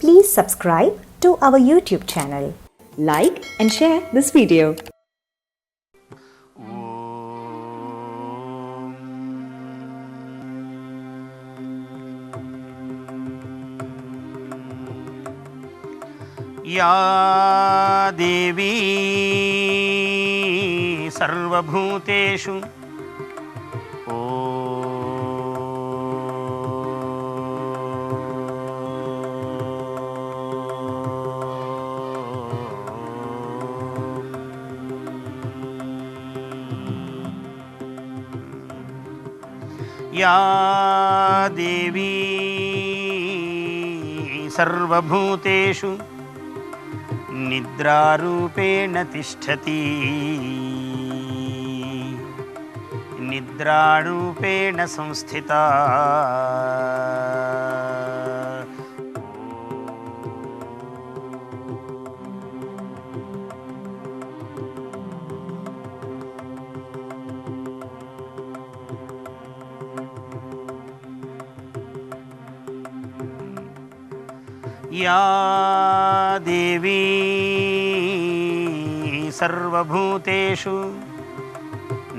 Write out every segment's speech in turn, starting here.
Please subscribe to our YouTube channel. Like and share this video. या देवी सर्वभूतेषु ओ या देवी सर्वभूतेषु निद्रारूपेण तिष्ठति। निद्रारूपेण संस्थिता या देवी सर्वभूतेषु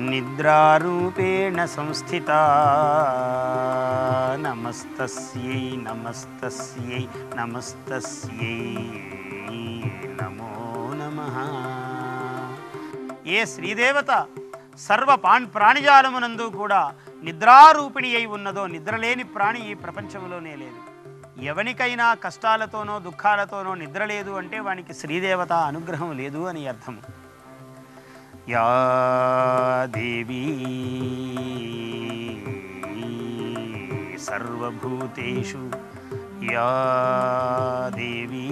निद्रारूपेण संस्थिता नमस्तस्यै नमस्तस्यै నమస్తస్యై నమో నమః ఏ శ్రీదేవత సర్వ పాన్ ప్రాణిజాలమునందు కూడా నిద్రారూపిణి అయి ఉన్నదో నిద్రలేని ప్రాణి ఈ ప్రపంచంలోనే లేదు ఎవనికైనా కష్టాలతోనో దుఃఖాలతోనో నిద్ర లేదు అంటే వానికి శ్రీదేవత అనుగ్రహం లేదు అని అర్థము యా దేవీ సర్వభూతేషు యా దేవీ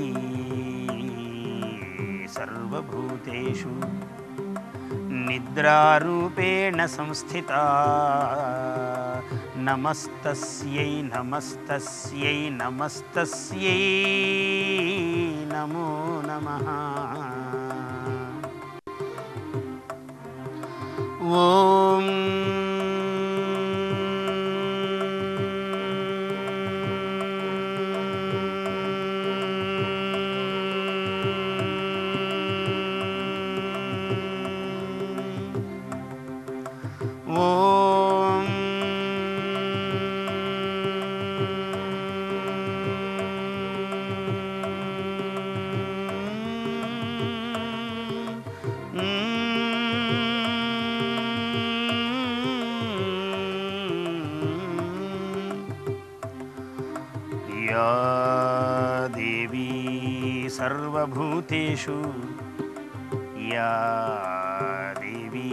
సర్వభూతేషు నిద్రారూపేణ సంస్థితా नमस्तस्यै नमस्तस्यै नमस्तस्यै नमो नमः। ॐ या देवी सर्वभूतेषु या देवी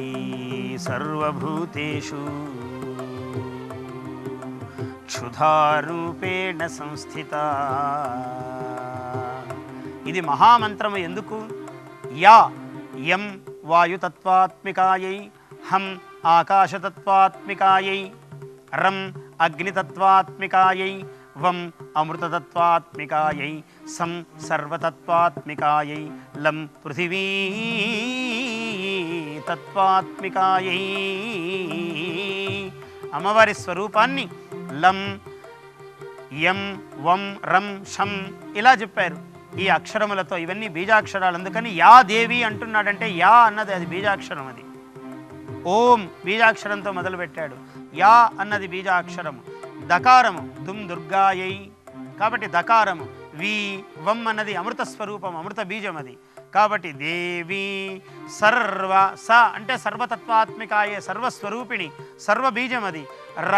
सर्वभूतेषु క్షుధారూపేణ సంస్థిత ఇది మహామంత్రము ఎందుకు యా యం వాయుతత్వాత్మికాయై హం ఆకాశతత్వాత్మికాయై రం అగ్నితత్వాత్మికాయై వం అమృతతత్వాత్మికాయై సం సర్వతత్వాత్మికాయై లం పృథివీ తత్వాత్మికాయై. అమ్మవారి స్వరూపాన్ని లం యం వం రం షం ఇలా చెప్పారు. ఈ అక్షరములతో ఇవన్నీ బీజాక్షరాలు. అందుకని యా దేవి అంటున్నాడంటే యా అన్నది అది బీజాక్షరం అది. ఓం బీజాక్షరంతో మొదలుపెట్టాడు. యా అన్నది బీజాక్షరము. దకారము దుమ్ దుర్గాయై. కాబట్టి దకారము వి వం అన్నది అమృత స్వరూపం అమృత బీజం అది. కాబట్టి దేవి సర్వ స అంటే సర్వతత్వాత్మికాయే సర్వస్వరూపిణి సర్వబీజం అది. ర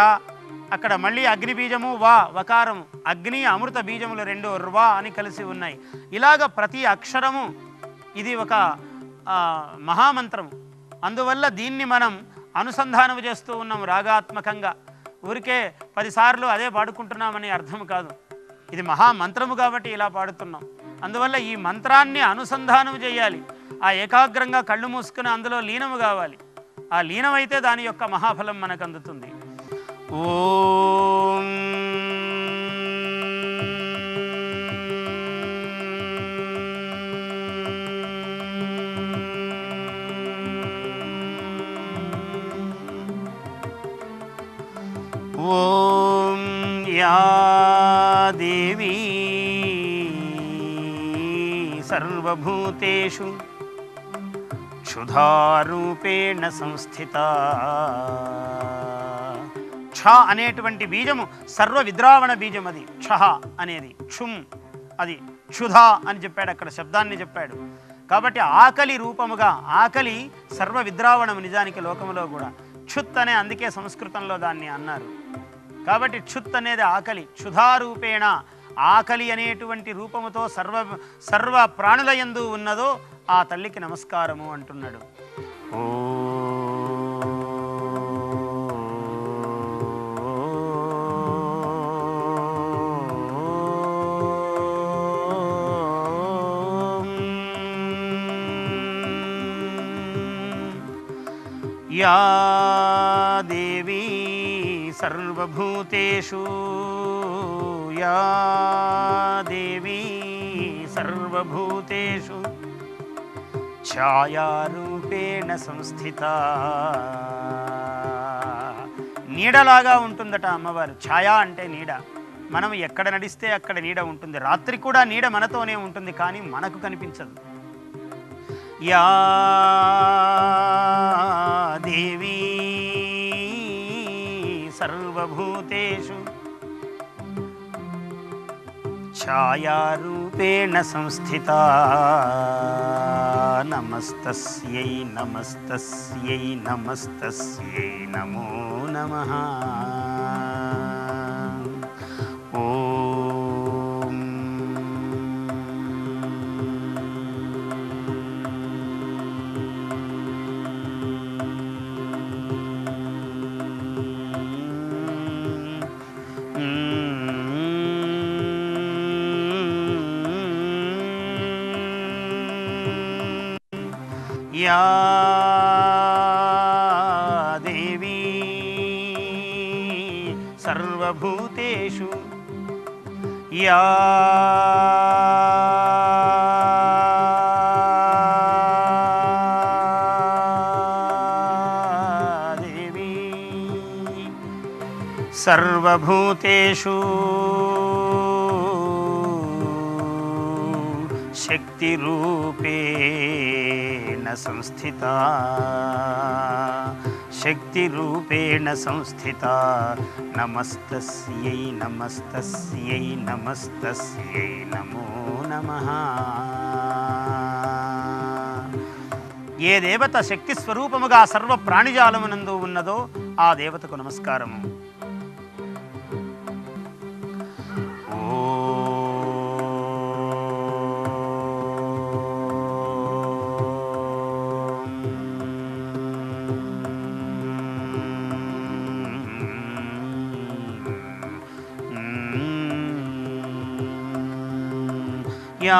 అక్కడ మళ్ళీ అగ్ని బీజము వా వకారము అగ్ని అమృత బీజములు రెండు ర్వా అని కలిసి ఉన్నాయి. ఇలాగ ప్రతి అక్షరము ఇది ఒక మహామంత్రము. అందువల్ల దీన్ని మనం అనుసంధానం చేస్తూ ఉన్నాం రాగాత్మకంగా. ఊరికే పదిసార్లు అదే పాడుకుంటున్నామని అర్థం కాదు. ఇది మహామంత్రము కాబట్టి ఇలా పాడుతున్నాం. అందువల్ల ఈ మంత్రాన్ని అనుసంధానం చేయాలి. ఆ ఏకాగ్రంగా కళ్ళు మూసుకుని అందులో లీనము కావాలి. ఆ లీనమైతే దాని యొక్క మహాఫలం మనకు అందుతుంది. ఓం ఓం యా సర్వభూతేషు క్షుధారూపేణ సంస్థిత. క్ష అనేటువంటి బీజము సర్వ విద్రావణ బీజం అది. క్ష అనేది క్షుం అది క్షుధ అని చెప్పాడు అక్కడ శబ్దాన్ని చెప్పాడు. కాబట్టి ఆకలి రూపముగా ఆకలి సర్వ విద్రావణము నిజానికి లోకములో కూడా. క్షుత్ అనే అందుకే సంస్కృతంలో దాన్ని అన్నారు. కాబట్టి క్షుత్ అనేది ఆకలి. క్షుధారూపేణ ఆకలి అనేటువంటి రూపముతో సర్వ సర్వ ప్రాణుల యందు ఉన్నదో ఆ తల్లికి నమస్కారము అంటున్నాడు. యా దేవి సర్వభూతేషు యా దేవీ సర్వభూతేషు ఛాయారూపేణ సంస్థిత. నీడలాగా ఉంటుందట అమ్మవారు. ఛాయా అంటే నీడ. మనం ఎక్కడ నడిస్తే అక్కడ నీడ ఉంటుంది. రాత్రి కూడా నీడ మనతోనే ఉంటుంది కానీ మనకు కనిపించదు. యా దేవీ सर्वभूतेषु। छायारूपेण संस्थिता। नमस्तस्यै नमस्तस्यै नमस्तस्यै नमो नमः। యా దేవీ సర్వభూతేషు యా దేవీ సర్వభూతేషు శక్తిరూపేణ संस्थिता शक्तिरूपेण సంస్థిత. నమస్తస్యై నమస్తస్యై నమస్తస్యై నమో नमः ఏ దేవత శక్తి స్వరూపముగా సర్వ ప్రాణిజాలమునందు ఉన్నదో ఆ దేవతకు నమస్కారము. యా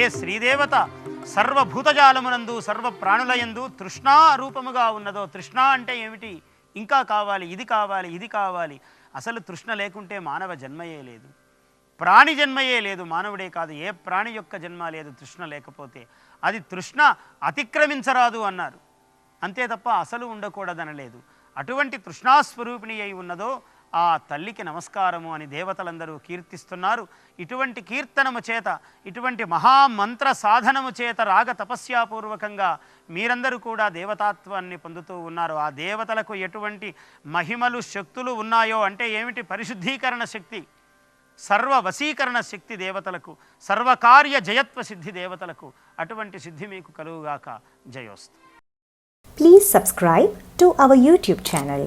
ఏ శ్రీదేవత సర్వభూతజాలమునందు సర్వ ప్రాణులయందు తృష్ణా రూపముగా ఉన్నదో తృష్ణ అంటే ఏమిటి? ఇంకా కావాలి ఇది కావాలి ఇది కావాలి. అసలు తృష్ణ లేకుంటే మానవ జన్మయే లేదు. ప్రాణి జన్మయే లేదు మానవుడే కాదు. ఏ ప్రాణి యొక్క జన్మ లేదు తృష్ణ లేకపోతే? అది తృష్ణ అతిక్రమించరాదు అన్నారు. అంతే తప్ప అసలు ఉండకూడదనలేదు. అటువంటి తృష్ణాస్వరూపిణి అయి ఉన్నదో ఆ తల్లికి నమస్కారము అని దేవతలందరూ కీర్తిస్తున్నారు. ఇటువంటి కీర్తనము చేత ఇటువంటి మహామంత్ర సాధనము చేత రాగ తపస్యాపూర్వకంగా మీరందరూ కూడా దేవతాత్వాన్ని పొందుతూ ఉన్నారు. ఆ దేవతలకు ఎటువంటి మహిమలు శక్తులు ఉన్నాయో అంటే ఏమిటి? పరిశుద్ధీకరణ శక్తి సర్వ వశీకరణ శక్తి దేవతలకు సర్వకార్య జయత్వ సిద్ధి దేవతలకు అటువంటి సిద్ధి మీకు కలుగుగాక. జయోస్తు. Please subscribe to our YouTube channel